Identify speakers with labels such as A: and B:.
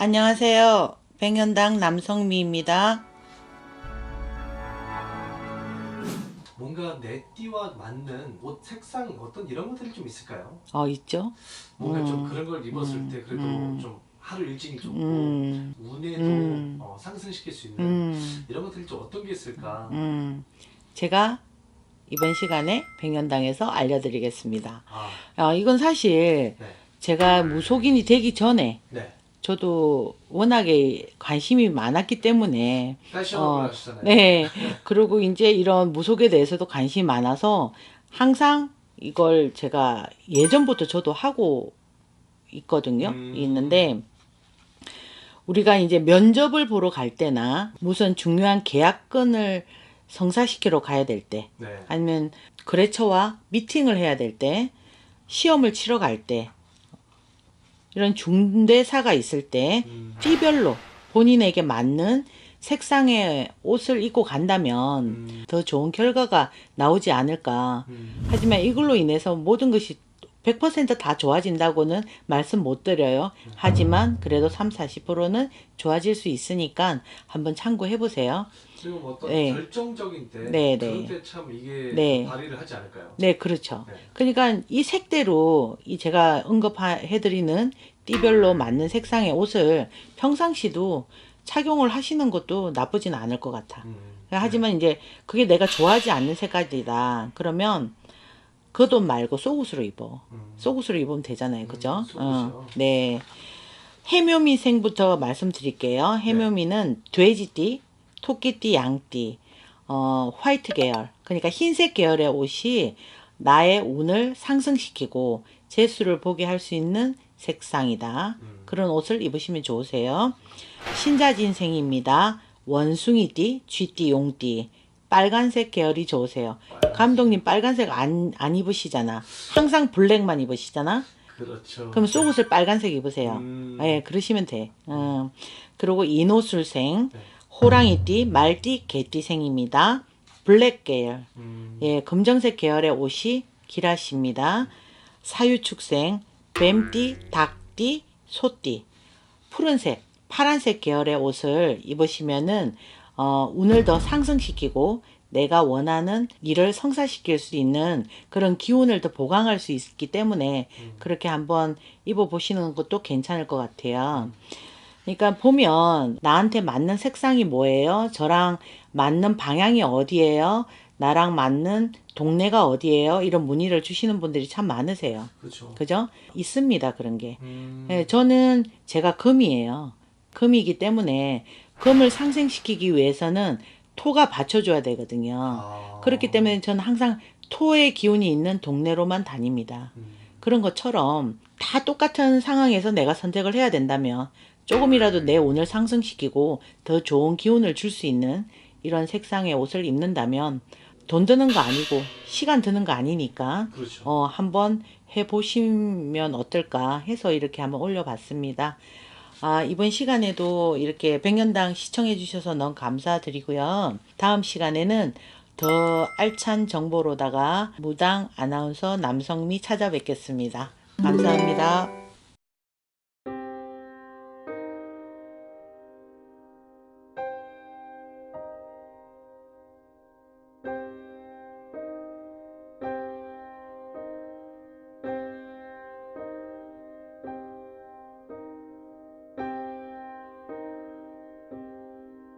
A: 안녕하세요. 백연당 남성미입니다.
B: 뭔가 내 띠와 맞는 옷 색상 어떤 이런 것들이 좀 있을까요?
A: 어, 있죠?
B: 뭔가 좀
A: 음,
B: 그런 걸 입었을
A: 음,
B: 때 그래도
A: 음.
B: 좀 하루 일진이 좋고
A: 음,
B: 운에도
A: 음.
B: 어, 상승시킬 수 있는
A: 음,
B: 이런 것들이 좀 어떤 게 있을까?
A: 음. 제가 이번 시간에 백연당에서 알려드리겠습니다.
B: 아,
A: 어, 이건 사실
B: 네,
A: 제가 무속인이 되기 전에
B: 네.
A: 저도 워낙에 관심이 많았기 때문에 어. 네. 그리고 이제 이런 무속에 대해서도 관심이 많아서 항상 이걸 제가 예전부터 저도 하고 있거든요.
B: 음.
A: 있는데 우리가 이제 면접을 보러 갈 때나 무슨 중요한 계약건을 성사시키러 가야 될 때,
B: 네.
A: 아니면 거래처와 미팅을 해야 될 때, 시험을 치러 갈 때, 이런 중대사가 있을 때
B: 음,
A: 띠별로 본인에게 맞는 색상의 옷을 입고 간다면
B: 음,
A: 더 좋은 결과가 나오지 않을까.
B: 음,
A: 하지만 이걸로 인해서 모든 것이 100%다 좋아진다고는 말씀 못 드려요. 하지만 그래도 3, 40%는 좋아질 수 있으니까 한번 참고해 보세요.
B: 그리고 뭐 어떤
A: 네.
B: 결정적인 때
A: 네, 네.
B: 때참 이게
A: 네.
B: 발휘를 하지 않을까요?
A: 네, 그렇죠.
B: 네.
A: 그러니까 이 색대로 이 제가 언급해 드리는 띠별로 맞는 색상의 옷을 평상시도 착용을 하시는 것도 나쁘진 않을 것 같아.
B: 음,
A: 하지만 이제 그게 내가 좋아하지 않는 색깔이다. 그러면 그 옷 말고 속옷으로 입어.
B: 음,
A: 속옷으로 입으면 되잖아요. 그죠?
B: 음?
A: 어, 네. 해묘미 생부터 말씀드릴게요. 해묘미는 돼지띠, 토끼띠, 양띠, 어, 화이트 계열. 그러니까 흰색 계열의 옷이 나의 운을 상승시키고 재수를 보게 할 수 있는 색상이다.
B: 음.
A: 그런 옷을 입으시면 좋으세요. 신자진생입니다. 원숭이띠, 쥐띠, 용띠. 빨간색 계열이 좋으세요. 감독님 빨간색 안, 안 입으시잖아. 항상 블랙만 입으시잖아.
B: 그렇죠.
A: 그럼 속옷을 빨간색 입으세요.
B: 음,
A: 예, 그러시면 돼. 음. 그리고 인호술생,
B: 네.
A: 호랑이띠, 말띠, 개띠생입니다. 블랙 계열,
B: 음,
A: 예, 검정색 계열의 옷이 기라십니다. 사유축생, 뱀띠, 닭띠, 소띠, 푸른색, 파란색 계열의 옷을 입으시면은 어, 운을 더 상승시키고 내가 원하는 일을 성사시킬 수 있는 그런 기운을 더 보강할 수 있기 때문에
B: 음.
A: 그렇게 한번 입어보시는 것도 괜찮을 것 같아요. 그러니까 보면 나한테 맞는 색상이 뭐예요? 저랑 맞는 방향이 어디예요? 나랑 맞는 동네가 어디예요? 이런 문의를 주시는 분들이 참 많으세요.
B: 그렇죠.
A: 그죠? 있습니다. 그런 게.
B: 음,
A: 예, 저는 제가 금이에요. 금이기 때문에 금을 상생시키기 위해서는 토가 받쳐줘야 되거든요.
B: 아,
A: 그렇기 때문에 저는 항상 토의 기운이 있는 동네로만 다닙니다.
B: 음,
A: 그런 것처럼 다 똑같은 상황에서 내가 선택을 해야 된다면 조금이라도 내 운을 상승시키고 더 좋은 기운을 줄 수 있는 이런 색상의 옷을 입는다면 돈 드는 거 아니고 시간 드는 거 아니니까
B: 그렇죠.
A: 어, 한번 해보시면 어떨까 해서 이렇게 한번 올려봤습니다. 아, 이번 시간에도 이렇게 백년당 시청해 주셔서 너무 감사드리고요. 다음 시간에는 더 알찬 정보로다가 무당 아나운서 남성미 찾아뵙겠습니다. 감사합니다.